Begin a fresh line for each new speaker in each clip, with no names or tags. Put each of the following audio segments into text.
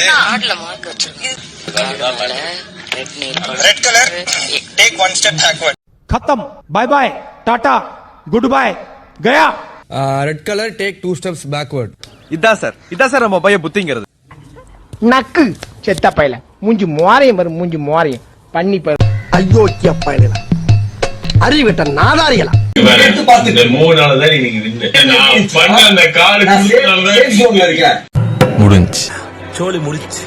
கார்டுல மார்க் வச்சிருக்கேன்
red colour take one step backward
खत्म bye bye tata goodbye गया
red colour take two steps backward
இதான் sir இதான் சார் நம்ம பையன் புத்திங்கிறது
நக்கு செத்த பையல மூஞ்சி மோரையும் வரும் மூஞ்சி மோரையும் பண்ணி பாரு
அயோக்கிய பயணிகளா அறிவிட்ட நாதாரிகளா
இந்த மூணு நாள் தான் நீங்க நின்று நான் பண்ண அந்த கார்டு
முடிஞ்சு
சோழி முடிச்சு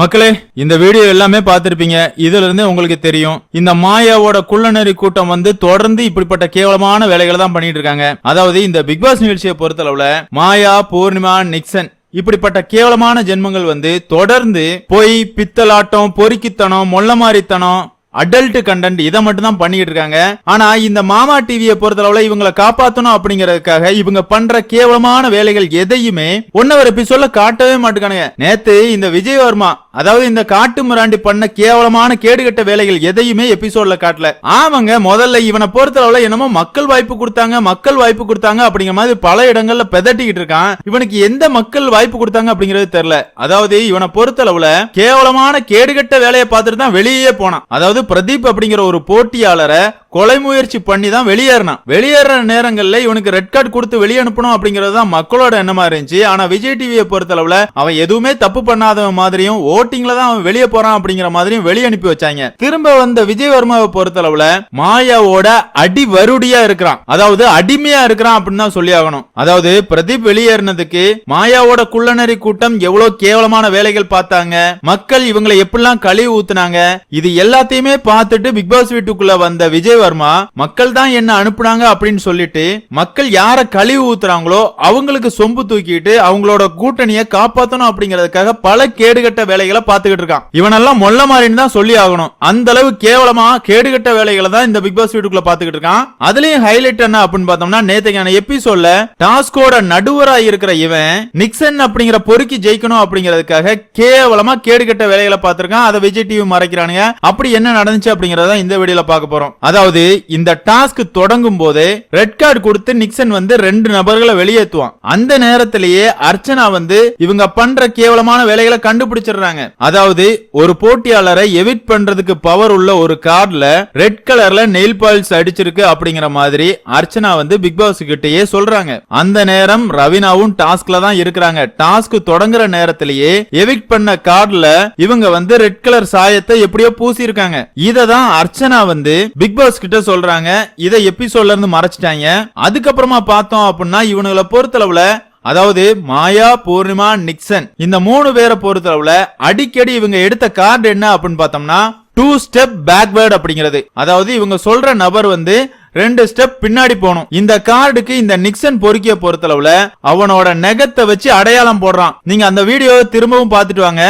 மக்களே இந்த வீடியோ எல்லாமே பார்த்திருப்பீங்க. இதுல இருந்து உங்களுக்கு தெரியும். இந்த மாயாவோட குள்ளநெறி கூட்டம் வந்து தொடர்ந்து இப்படிப்பட்ட கேவலமான வேலைகளை தான் பண்ணிட்டு இருக்காங்க. அதாவது இந்த பிக் பாஸ் நிகழ்ச்சியை பொறுத்தளவுல மாயா பூர்ணிமா நிக்சன் இப்படிப்பட்ட கேவலமான ஜென்மங்கள் வந்து தொடர்ந்து பொய் பித்தலாட்டம் பொறுக்கித்தனம் மொல்லமாரித்தனம் அடல்ட் கண்டென்ட் இதை மட்டும் தான் பண்ணிட்டு இருக்காங்க. ஆனா இந்த மாமா டிவியை பொறுத்தளவுல இவங்களை காப்பாத்தணும் அப்படிங்கறதுக்காக இவங்க பண்ற கேவலமான வேலைகள் எதையுமே ஒன்னவர் எபிசோட்ல காட்டவே மாட்டுக்கானுங்க நேத்து இந்த விஜயவர்மா அதாவது இந்த காட்டு மிராண்டி பண்ண கேவலமான கேடுகட்ட வேலைகள் எதையுமே எபிசோட்ல காட்டல. ஆமாங்க முதல்ல இவனை பொறுத்தளவுல என்னமோ மக்கள் வாய்ப்பு கொடுத்தாங்க மக்கள் வாய்ப்பு கொடுத்தாங்க அப்படிங்கிற மாதிரி பல இடங்கள்ல பெதட்டிக்கிட்டு இருக்கான். இவனுக்கு எந்த மக்கள் வாய்ப்பு கொடுத்தாங்க அப்படிங்கிறது தெரியல. அதாவது இவனை பொறுத்தளவுல கேவலமான கேடுகட்ட வேலையை பார்த்துட்டு தான் வெளியே போனான். அதாவது பிரதீப் அப்படிங்கிற ஒரு போட்டியாளரை கொலை முயற்சி பண்ணி தான் வெளியேறினான். வெளியேற நேரங்களில் இவனுக்கு ரெட் கார்டு கொடுத்து வெளியே அனுப்பணும் அப்படிங்கிறது தான் மக்களோட எண்ணமா இருந்துச்சு. ஆனா விஜய் டிவியை பொறுத்தளவுல அவன் எதுவுமே தப்பு பண்ணாதவன் மாதிரியும் ஓட்டிங்ல தான் அவன் வெளியே போறான் அப்படிங்கிற மாதிரியும் வெளியே அனுப்பி வச்சாங்க. திரும்ப வந்த விஜயவர்மாவை பொறுத்தளவுல மாயாவோட அடி வருடியா இருக்கிறான். அதாவது அடிமையா இருக்கிறான் அப்படின்னு தான் சொல்லி ஆகணும். அதாவது பிரதீப் வெளியேறினதுக்கு மாயாவோட குள்ளநரி கூட்டம் எவ்வளவு கேவலமான வேலைகள் பார்த்தாங்க. மக்கள் இவங்களை எப்படிலாம் கழுவி ஊத்துனாங்க. இது எல்லாத்தையுமே பார்த்துட்டு பிக் பாஸ் வீட்டுக்குள்ள வந்த விஜய் வர்மா? மக்கள் தான் என்ன அனுப்புனாங்க அப்படின்னு சொல்லிட்டு மக்கள் யார கழிவு ஊத்துறாங்களோ அவங்களுக்கு சொம்பு தூக்கிட்டு அவங்களோட கூட்டணியை காப்பாத்தணும் அப்படிங்கறதுக்காக பல கேடுகட்ட வேலைகளை பார்த்துக்கிட்டு இருக்கான். இவனெல்லாம் மொல்ல மாறின்னு தான் சொல்லி ஆகணும். அந்த அளவு கேவலமா கேடுகட்ட வேலைகளை தான் இந்த பிக் பாஸ் வீட்டுக்குள்ள பாத்துக்கிட்டு இருக்கான். அதுலயும் ஹைலைட் என்ன அப்படின்னு பார்த்தோம்னா நேத்தைக்கான எபிசோட்ல டாஸ்கோட நடுவரா இருக்கிற இவன் நிக்சன் அப்படிங்கிற பொறுக்கி ஜெயிக்கணும் அப்படிங்கறதுக்காக கேவலமா கேடுகட்ட வேலைகளை பார்த்திருக்கான். அதை விஜய் டிவி மறைக்கிறானுங்க. அப்படி என்ன நடந்துச்சு அப்படிங்கறத இந்த வீடியோல பார்க்க போறோம். அதாவது இந்த டாஸ்க் தொடங்கும் போதே ரெட் கார்டு கொடுத்து நிக்சன் வந்து ரெண்டு நபர்களை வெளியேற்றுவான். அந்த நேரத்திலேயே அர்ச்சனா வந்து இவங்க பண்ற கேவலமான வேலைகளை கண்டுபிடிச்சிடுறாங்க. அதாவது ஒரு போட்டியாளரை எவிட் பண்றதுக்கு பவர் உள்ள ஒரு கார்டுல ரெட் கலர்ல நெயில் பாலிஸ் அடிச்சிருக்கு அப்படிங்கிற மாதிரி அர்ச்சனா வந்து பிக் பாஸ் கிட்டயே சொல்றாங்க. அந்த நேரம் ரவினாவும் டாஸ்க்ல தான் இருக்கிறாங்க. டாஸ்க் தொடங்குற நேரத்திலேயே எவிட் பண்ண கார்டுல இவங்க வந்து ரெட் கலர் சாயத்தை எப்படியோ பூசி இருக்காங்க இத தான் அர்ச்சனா வந்து பிக் பாஸ் கிட்ட சொல்றாங்க இதை எபிசோட்ல இருந்து மறைச்சிட்டாங்க. அதுக்கப்புறமா பார்த்தோம் அப்படின்னா இவனுங்களை பொறுத்தளவுல அதாவது மாயா பூர்ணிமா நிக்சன் இந்த மூணு பேரை பொறுத்தளவுல அடிக்கடி இவங்க எடுத்த கார்டு என்ன அப்படின்னு பார்த்தோம்னா டூ ஸ்டெப் பேக்வேர்ட் அப்படிங்கிறது. அதாவது இவங்க சொல்ற நபர் வந்து ரெண்டு ஸ்டெப் பின்னாடி போகணும். இந்த கார்டுக்கு இந்த நிக்சன் பொறுக்கிய பொறுத்தளவுல அவனோட நெகத்தை வச்சு அடையாளம் போடுறான். நீங்க அந்த வீடியோ திரும்பவும் பார்த்துட்டு வாங்க.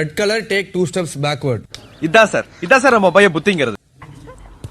Red colour take two steps backward
இதான் சார். இதான் சார் நம்ம பையன் புத்திங்கிறது.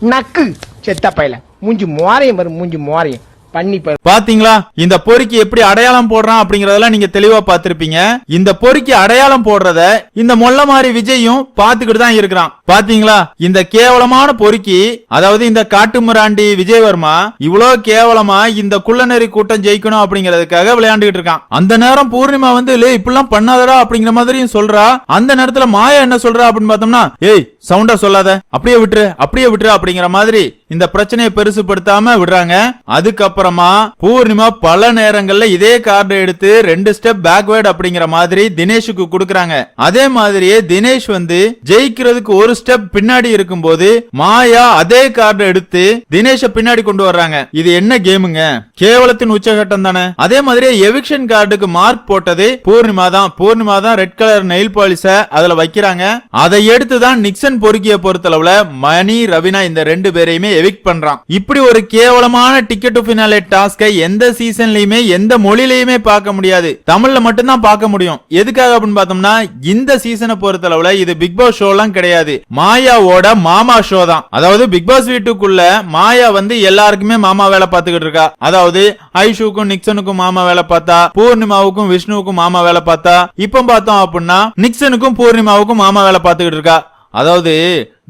நக்கு. செத்த பையல. மூஞ்சி மோரையும் வரும் மூஞ்சி மோரையும். பண்ணி
பாத்தீங்களா? இந்த பொறுக்கி எப்படி அடையாளம் போடுறான் அப்படிங்கறதெல்லாம் நீங்க தெளிவா பாத்திருப்பீங்க இந்த பொறுக்கி அடையாளம் போடுறத இந்த மொல்ல மாதிரி விஜயும் பாத்துக்கிட்டு தான் இருக்கிறான். பாத்தீங்களா? இந்த கேவலமான பொறுக்கி அதாவது இந்த காட்டுமிராண்டி விஜயவர்மா இவ்வளவு கேவலமா இந்த குள்ளநெறி கூட்டம் ஜெயிக்கணும் அப்படிங்கறதுக்காக விளையாண்டுகிட்டு இருக்கான். அந்த நேரம் பூர்ணிமா வந்து இல்ல இப்படிலாம் பண்ணாதடா அப்படிங்கிற மாதிரியும் சொல்றா. அந்த நேரத்துல மாயா என்ன சொல்றா அப்படின்னு பார்த்தோம்னா ஏய் சவுண்டா சொல்லாத. அப்படியே விட்டுரு அப்படியே விட்டுரு அப்படிங்கிற மாதிரி இந்த பிரச்சனையை பெருசுப்படுத்தாம விடுறாங்க. அதுக்கப்புறமா பூர்ணிமா பல நேரங்கள்ல இதே கார்டு எடுத்து ரெண்டு ஸ்டெப் பேக்வேர்டு அப்படிங்கிற மாதிரி தினேஷுக்கு கொடுக்கறாங்க. அதே மாதிரியே தினேஷ் வந்து ஜெயிக்கிறதுக்கு ஒரு ஸ்டெப் பின்னாடி இருக்கும்போது மாயா அதே கார்டு எடுத்து தினேஷ பின்னாடி கொண்டு வர்றாங்க. இது என்ன கேமுங்க? கேவலத்தின் உச்சகட்டம் தானே. அதே மாதிரியே எவிக்ஷன் கார்டுக்கு மார்க் போட்டது பூர்ணிமா தான். பூர்ணிமா தான் ரெட் கலர் நெயில் பாலிச அதுல வைக்கிறாங்க. அதை எடுத்து தான் நிக்சன் பொறுக்கிய பொறுத்தளவுல மணி ரவினா இந்த ரெண்டு பேரையுமே எவிக்ட் பண்றான். இப்படி ஒரு கேவலமான டிக்கெட் டு ஃபினாலே டாஸ்கை எந்த சீசன்லயுமே எந்த மொழியிலயுமே பார்க்க முடியாது. தமிழ்ல மட்டும்தான் பார்க்க முடியும். எதுக்காக அப்படின்னு பார்த்தோம்னா இந்த சீசனை பொறுத்தளவுல இது பிக் பாஸ் ஷோ எல்லாம் கிடையாது. மாயாவோட மாமா ஷோ தான். அதாவது பிக் பாஸ் வீட்டுக்குள்ள மாயா வந்து எல்லாருக்குமே மாமா வேலை பார்த்துக்கிட்டு இருக்கா. அதாவது ஐஷுக்கும் நிக்சனுக்கும் மாமா வேலை பார்த்தா பூர்ணிமாவுக்கும் விஷ்ணுவுக்கும் மாமா வேலை பார்த்தா இப்ப பார்த்தோம் அப்படின்னா நிக்சனுக்கும் பூர்ணிமாவுக்கும் மாமா வேலை பார்த்துக்கிட்டு இருக்கா. அதாவது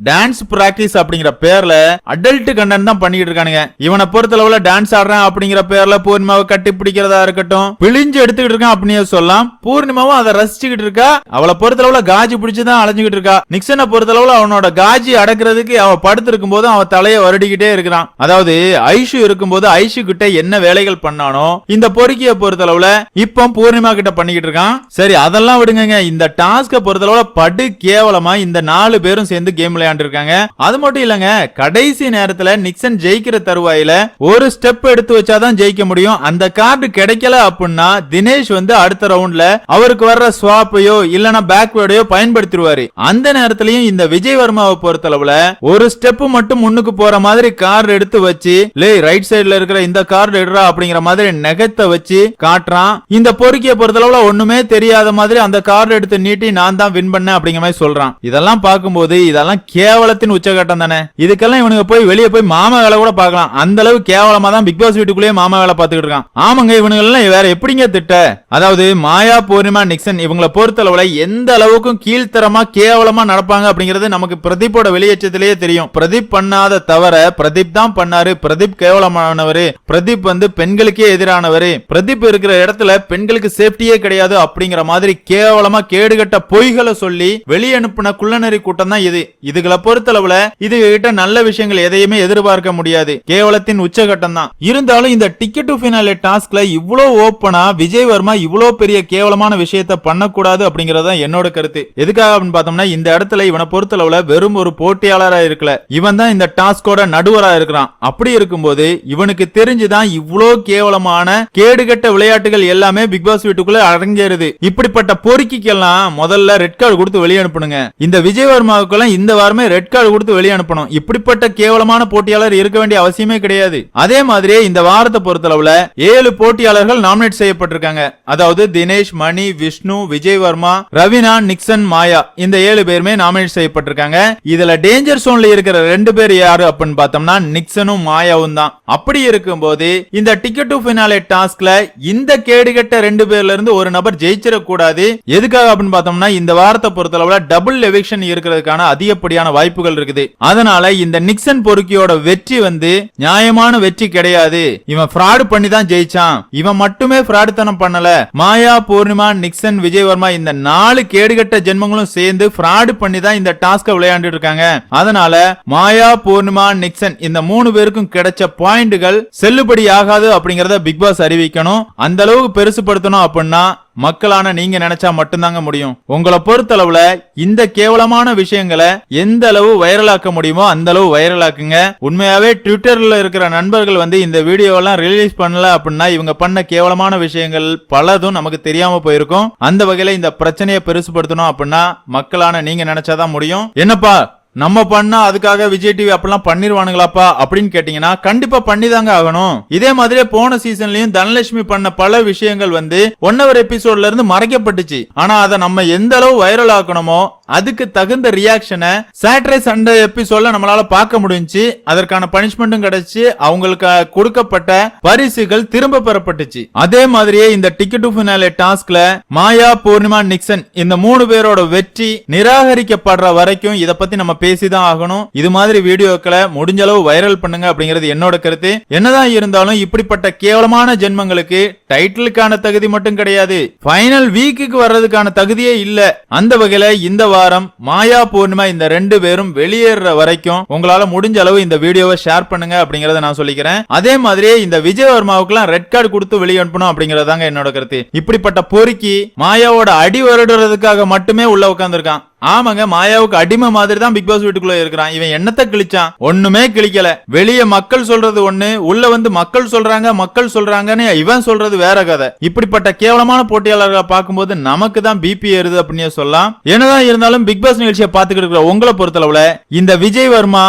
டான்ஸ் பிராக்டிஸ் அப்படிங்கிற பேர்ல அடல்ட் கண்டென்ட் தான் பண்ணிட்டு இருக்கானுங்க. இவனை பொறுத்தளவுல டான்ஸ் ஆடுறான் அப்படிங்கிற பேர்ல பூர்ணிமாவை கட்டி பிடிக்கிறதா இருக்கட்டும். பிழிஞ்சு எடுத்துக்கிட்டு இருக்கான் அப்படின்னு சொல்லலாம். பூர்ணிமாவும் அதை ரசிச்சுக்கிட்டு இருக்கா. அவளை பொறுத்தளவுல காஜி பிடிச்சுதான் அலைஞ்சுக்கிட்டு இருக்கா. நிக்சனை பொறுத்தளவுல அவனோட காஜி அடக்குறதுக்கு அவ படுத்திருக்கும் போது அவன் தலையை வருடிக்கிட்டே இருக்கிறான். அதாவது ஐஷு இருக்கும்போது ஐஷு கிட்ட என்ன வேலைகள் பண்ணானோ இந்த பொறுக்கிய பொறுத்தளவுல இப்போ பூர்ணிமா கிட்ட பண்ணிக்கிட்டு இருக்கான். சரி அதெல்லாம் விடுங்க இந்த டாஸ்க பொறுத்தளவுல படு கேவலமா இந்த நாலு பேரும் சேர்ந்து கேம் விளையாண்டு இருக்காங்க அது மட்டும் இல்லங்க கடைசி நேரத்துல நிக்சன் ஜெயிக்கிற தருவாயில ஒரு ஸ்டெப் எடுத்து வச்சாதான் ஜெயிக்க முடியும். அந்த கார்டு கிடைக்கல அப்படின்னா தினேஷ் வந்து அடுத்த ரவுண்ட்ல அவருக்கு வர்ற ஸ்வாப்பையோ இல்லனா பேக்வேர்டையோ பயன்படுத்திடுவாரு. அந்த நேரத்திலயும் இந்த விஜய் வர்மாவை பொறுத்தளவுல ஒரு ஸ்டெப் மட்டும் முன்னுக்கு போற மாதிரி கார்டு எடுத்து வச்சு லே ரைட் சைடுல இருக்கிற இந்த கார்டு எடுறா அப்படிங்கிற மாதிரி நெகத்தை வச்சு காட்டுறான். இந்த பொறுக்கிய பொறுத்தளவுல ஒண்ணுமே தெரியாத மாதிரி அந்த கார்டு எடுத்து நீட்டி நான் தான் வின் பண்ணேன் அப்படிங்கிற மாதிரி சொல்றான். இதெல்லாம் பார்க்கும்போது இதெல்லாம் கேவலத்தின் உச்சகட்டம் தானே? இதுக்கெல்லாம் இவனுக்கு போய் வெளியே போய் மாமா வேலை கூட பார்க்கலாம். அந்த அளவு கேவலமா தான் பிக் பாஸ் வீட்டுக்குள்ளேயே மாமா வேலை பார்த்துக்கிட்டு இருக்கான். ஆமாங்க இவனுங்க எல்லாம் வேற எப்படிங்க திட்ட? அதாவது மாயா பூர்ணிமா நிக்சன் இவங்கள பொறுத்தளவுல எந்த அளவுக்கும் கீழ்த்தரமா கேவலமா நடப்பாங்க அப்படிங்கிறது நமக்கு பிரதீப்போட வெளியேற்றத்திலேயே தெரியும். பிரதீப் பண்ணாத தவிர பிரதீப் தான் பண்ணாரு. பிரதீப் கேவலமானவர். பிரதீப் வந்து பெண்களுக்கே எதிரானவர். பிரதீப் இருக்கிற இடத்துல பெண்களுக்கு சேஃப்டியே கிடையாது அப்படிங்கிற மாதிரி கேவலமா கேடுகட்ட பொய்களை சொல்லி வெளியே அனுப்பின குள்ளநெறி கூட்டம் தான் இது இதுகளை பொறுத்தளவுல இதுகிட்ட நல்ல விஷயங்கள் எதையுமே எதிர்பார்க்க முடியாது. கேவலத்தின் உச்சகட்டம் தான் இருந்தாலும் இந்த டிக்கெட் டு பினாலே டாஸ்க்ல இவ்ளோ ஓப்பனா விஜய் வர்மா இவ்ளோ பெரிய கேவலமான விஷயத்த பண்ணக்கூடாது அப்படிங்கறத என்னோட கருத்து. எதுக்காக அப்படின்னு பார்த்தோம்னா இந்த இடத்துல இவனை பொறுத்தளவுல வெறும் ஒரு போட்டியாளரா இருக்கல. இவன் தான் இந்த டாஸ்கோட நடுவரா இருக்கிறான். அப்படி இருக்கும்போது இவனுக்கு தெரிஞ்சுதான் இவ்ளோ கேவலமான கேடுகட்ட விளையாட்டுகள் எல்லாமே பிக் பாஸ் வீட்டுக்குள்ள அரங்கேறுது. இப்படிப்பட்ட பொறுக்கிக்கெல்லாம் முதல்ல ரெட் கார்டு கொடுத்து வெளியே அனுப்பணுங்க இந்த விஜய் வர்மாவுக்கெல்லாம் இந்த வாரம் ரெட் கார்டு கொடுத்து வெளியே அனுப்பணும். இப்படிப்பட்ட கேவலமான போட்டியாளர் இருக்க வேண்டிய அவசியமே கிடையாது. அதே மாதிரி இந்த வாரத்தை பொறுத்தளவுல ஏழு போட்டியாளர்கள் நாமினேட் செய்யப்பட்டிருக்காங்க. அதாவது தினேஷ் மணி விஷ்ணு விஜய் வர்மா ரவினா நிக்சன் மாயா இந்த ஏழு பேருமே நாமினேட் செய்யப்பட்டிருக்காங்க. இதுல டேஞ்சர் சோன்ல இருக்கிற ரெண்டு பேர் யாரு அப்படின்னு பார்த்தோம்னா நிக்சனும் மாயாவும் தான். அப்படி இருக்கும்போது இந்த டிக்கெட் டு பினாலே டாஸ்க்ல இந்த கேடுகட்ட ரெண்டு பேர்ல இருந்து ஒரு நபர் ஜெயிச்சிடக்கூடாது. எதுக்காக அப்படின்னு பார்த்தோம்னா இந்த வாரத்தை பொறுத்தளவுல டபுள் எவிக்ஷன் இருக்கிறதுக்கான அதிகப்படியான வாய்ப்புகள் இருக்குது. அதனால இந்த நிக்சன் பொறுக்கியோட வெற்றி வந்து நியாயமான வெற்றி கிடையாது. இவன் ஃப்ராடு பண்ணி தான் ஜெயிச்சான். இவன் மட்டுமே ஃப்ராடுத்தனம் பண்ணல. மாயா பூர்ணிமா நிக்சன் விஜயவர்மா இந்த நாலு கேடுகட்ட ஜென்மங்களும் சேர்ந்து ஃப்ராடு பண்ணி தான் இந்த டாஸ்க விளையாண்டு இருக்காங்க. அதனால மாயா பூர்ணிமா நிக்சன் இந்த மூணு பேருக்கும் கிடைச்ச பாயிண்டுகள் செல்லுபடி ஆகாது அப்படிங்கறத பிக் பாஸ் அறிவிக்கணும். அந்த அளவுக்கு பெருசுபடுத்தணும் அப்படின்னா மக்களான நீங்க நினைச்சா மட்டும்தாங்க முடியும். உங்களை பொறுத்தளவுல இந்த கேவலமான விஷயங்களை எந்த அளவு வைரலாக்க முடியுமோ அந்த அளவு வைரலாக்குங்க. உண்மையாவே ட்விட்டர்ல இருக்கிற நண்பர்கள் வந்து இந்த வீடியோலாம் ரிலீஸ் பண்ணல அப்படின்னா இவங்க பண்ண கேவலமான விஷயங்கள் பலதும் நமக்கு தெரியாம போயிருக்கும். அந்த வகையில இந்த பிரச்சனையை பெருசுபடுத்தணும் அப்படின்னா மக்களான நீங்க நினைச்சாதான் முடியும். என்னப்பா நம்ம பண்ணா அதுக்காக விஜய் டிவி அப்படிலாம் பண்ணிருவானுங்களாப்பா அப்படின்னு கேட்டீங்கன்னா கண்டிப்பா பண்ணிதாங்க ஆகணும். இதே மாதிரியே போன சீசன்லயும் தனலட்சுமி பண்ண பல விஷயங்கள் வந்து ஒன் ஹவர் எபிசோட்ல இருந்து மறைக்கப்பட்டுச்சு. ஆனா அதை நம்ம எந்த அளவு வைரல் ஆக்கணுமோ அதுக்கு தகுந்த ரியாக்ஷனை சாட்டர்டே சண்டே எபிசோட்ல நம்மளால பார்க்க முடிஞ்சுச்சு. அதற்கான பனிஷ்மெண்ட்டும் கிடைச்சு அவங்களுக்கு கொடுக்கப்பட்ட பரிசுகள் திரும்ப பெறப்பட்டுச்சு. அதே மாதிரியே இந்த டிக்கெட் டு ஃபினாலே டாஸ்க்ல மாயா பூர்ணிமா நிக்சன் இந்த மூணு பேரோட வெற்றி நிராகரிக்கப்படுற வரைக்கும் இதை பத்தி நம்ம பேசிதான் ஆகணும். இது மாதிரி வீடியோக்களை முடிஞ்ச அளவு வைரல் பண்ணுங்க அப்படிங்கிறது என்னோட கருத்து. என்னதான் இருந்தாலும் இப்படிப்பட்ட கேவலமான ஜென்மங்களுக்கு டைட்டிலுக்கான தகுதி மட்டும் கிடையாது. ஃபைனல் வீக்குக்கு வர்றதுக்கான தகுதியே இல்ல. அந்த வகையில இந்த வாரம் மாயா பூர்ணிமா இந்த ரெண்டு பேரும் வெளியேற வரைக்கும் உங்களால முடிஞ்ச அளவு இந்த வீடியோவை ஷேர் பண்ணுங்க அப்படிங்கறத நான் சொல்லிக்கிறேன். அதே மாதிரியே இந்த விஜயவர்மாவுக்குலாம் ரெட் கார்டு கொடுத்து வெளியனுப்பணும் அப்படிங்கறதாங்க என்னோட கருத்து. இப்படிப்பட்ட பொறுக்கி மாயாவோட அடி வருடுறதுக்காக மட்டுமே உள்ள உட்காந்துருக்கான் ஆமாங்க மாயாவுக்கு அடிமை மாதிரி தான் பிக் பாஸ் வீட்டுக்குள்ள இருக்கிறான். இவன் என்னத்த கிழிச்சான்? ஒண்ணுமே கிழிக்கல. வெளியே மக்கள் சொல்றது ஒண்ணு உள்ள வந்து மக்கள் சொல்றாங்க மக்கள் சொல்றாங்கன்னு இவன் சொல்றது வேற கதை. இப்படிப்பட்ட கேவலமான போட்டியாளர்களை பார்க்கும்போது நமக்கு தான் பிபி ஏறுது அப்படின்னு சொல்லலாம். என்னதான் இருந்தாலும் பிக் பாஸ் நிகழ்ச்சியை பார்த்துக்கிட்டு இருக்கிற உங்களை பொறுத்தளவுல இந்த விஜய் வர்மா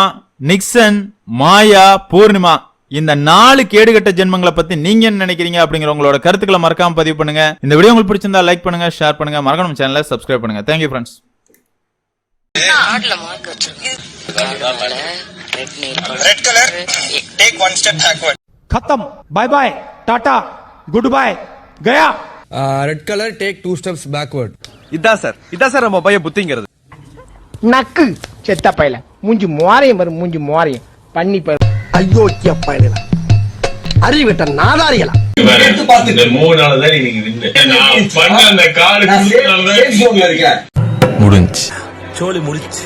நிக்சன் மாயா பூர்ணிமா இந்த நாலு கேடுகட்ட ஜென்மங்களை பத்தி நீங்க என்ன நினைக்கிறீங்க அப்படிங்கிற உங்களோட கருத்துக்களை மறக்காம பதிவு பண்ணுங்க. இந்த வீடியோ உங்களுக்கு பிடிச்சிருந்தா லைக் பண்ணுங்க ஷேர் பண்ணுங்க. மறக்கணும் சேனலை சப்ஸ்கிரைப் பண்ணுங்க. தேங்க்யூ ஃப்ரெண்ட்ஸ்
ஆட்ல மார்க் வச்சிருக்கேன் ரெட் நீர்
red colour take one step backward
खत्म bye bye tata goodbye गया
red colour take two steps backward
இதான் சார் இதான் சார் நம்ம பையன் புத்திங்கிறது
நக்கு செத்த பையல மூஞ்சி மோரையும் பாரு மூஞ்சி மோரையும் பண்ணி பாரு
அயோக்கிய பயலுகளா அறிவிட்ட நாதாரிகளா
இந்த மூணு நாள் தான் இன்னைக்கு நின்று நான் பண்ண அந்த காடு
முடிஞ்சு
சோழி முடிச்சு